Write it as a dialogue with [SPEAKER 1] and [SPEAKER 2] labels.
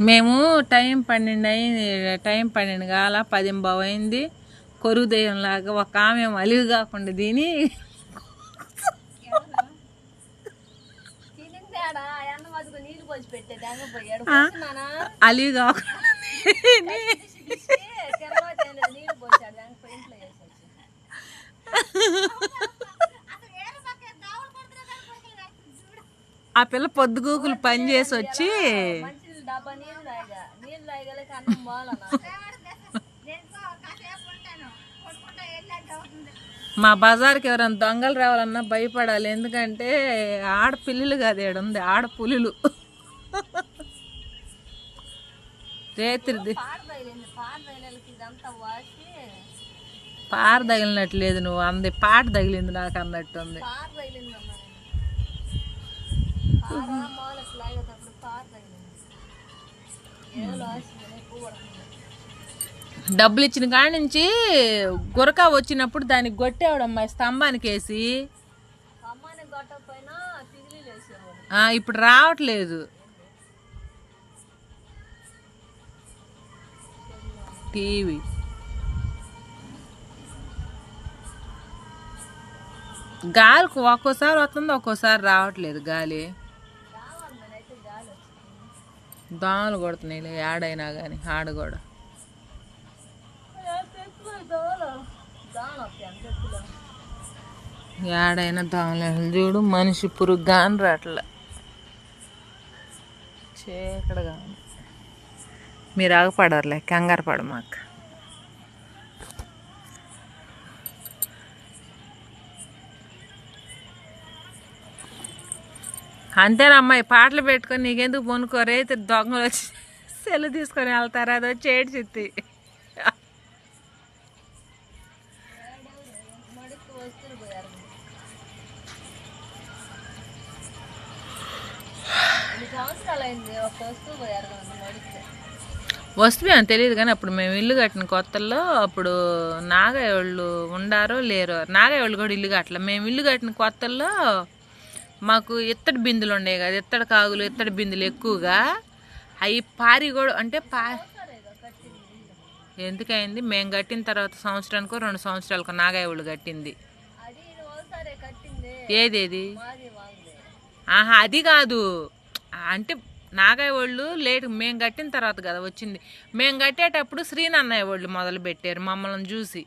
[SPEAKER 1] మేము టైం పన్నెండు అయింది టైం పన్నెండు కాల పదింబావు అయింది కొరువు దెయ్యం లాగా ఒక ఆమె అలివి కాకుండా దీని అలివి కాకుండా ఆ పిల్ల పొద్దుగూకులు పని చేసి వచ్చి
[SPEAKER 2] డబ్బా నీళ్ళు తాగా నీళ్ళు తాగలేక అన్నం బాగా
[SPEAKER 1] మా బజార్కి ఎవరైనా దొంగలు రావాలన్నా భయపడాలి. ఎందుకంటే ఆడపిల్లులు కాదు ఏడు ఉంది. ఆడపులులు రేత్రిది. పార తగిలినట్టు లేదు నువ్వు. అంది. పాట తగిలింది నాకు అన్నట్టు డబ్బులు ఇచ్చిన కాడి నుంచి గురక వచ్చినప్పుడు దానికి కొట్టేవాడమ్మా స్తంభానికి వేసి. ఇప్పుడు రావట్లేదు. టీవీ. గాలికి ఒక్కోసారి వస్తుంది ఒక్కోసారి రావట్లేదు గాలి
[SPEAKER 2] రావాలి నేనైతే గాలి వచ్చింది
[SPEAKER 1] దోమలు కొడుతున్నాయి ఆడైనా కానీ ఆడ కూడా. ఏడైనా దోమలు చూడు మనిషి పురుగు కాని రాట్లే. చీకడగా మీరు ఆగపడర్లే కంగారు పడ అంతేనమ్మా ఈ పాటలు పెట్టుకొని నీకెందుకు పొనుకోరే దొంగలు వచ్చి సెల్లు తీసుకొని వెళ్తారు అది వచ్చి ఏడు చిత్తి.
[SPEAKER 2] వస్తువు
[SPEAKER 1] అని తెలియదు కానీ అప్పుడు మేము ఇల్లు కట్టిన కొత్తల్లో అప్పుడు నాగయ్య వాళ్ళు ఉండారో లేరో నాగయ్య వాళ్ళు కూడా ఇల్లు కట్టలే. మేము ఇల్లు కట్టిన కొత్తల్లో మాకు ఇత్తడి బిందులు ఉండేవి కదా ఇత్తడి కాగులు ఇత్తడి బిందులు ఎక్కువగా. అవి పారి కూడా అంటే పా ఎందుకైంది మేము కట్టిన తర్వాత సంవత్సరానికో రెండు సంవత్సరాలకు నాగాయవుడు కట్టింది. ఏదేది? ఆహా అది కాదు. అంటే నాగయ్య వాళ్ళు లేట్ మేము కట్టిన తర్వాత కదా వచ్చింది. మేము కట్టేటప్పుడు శ్రీనన్నయ్య వాళ్ళు మొదలు పెట్టారు మమ్మల్ని చూసి.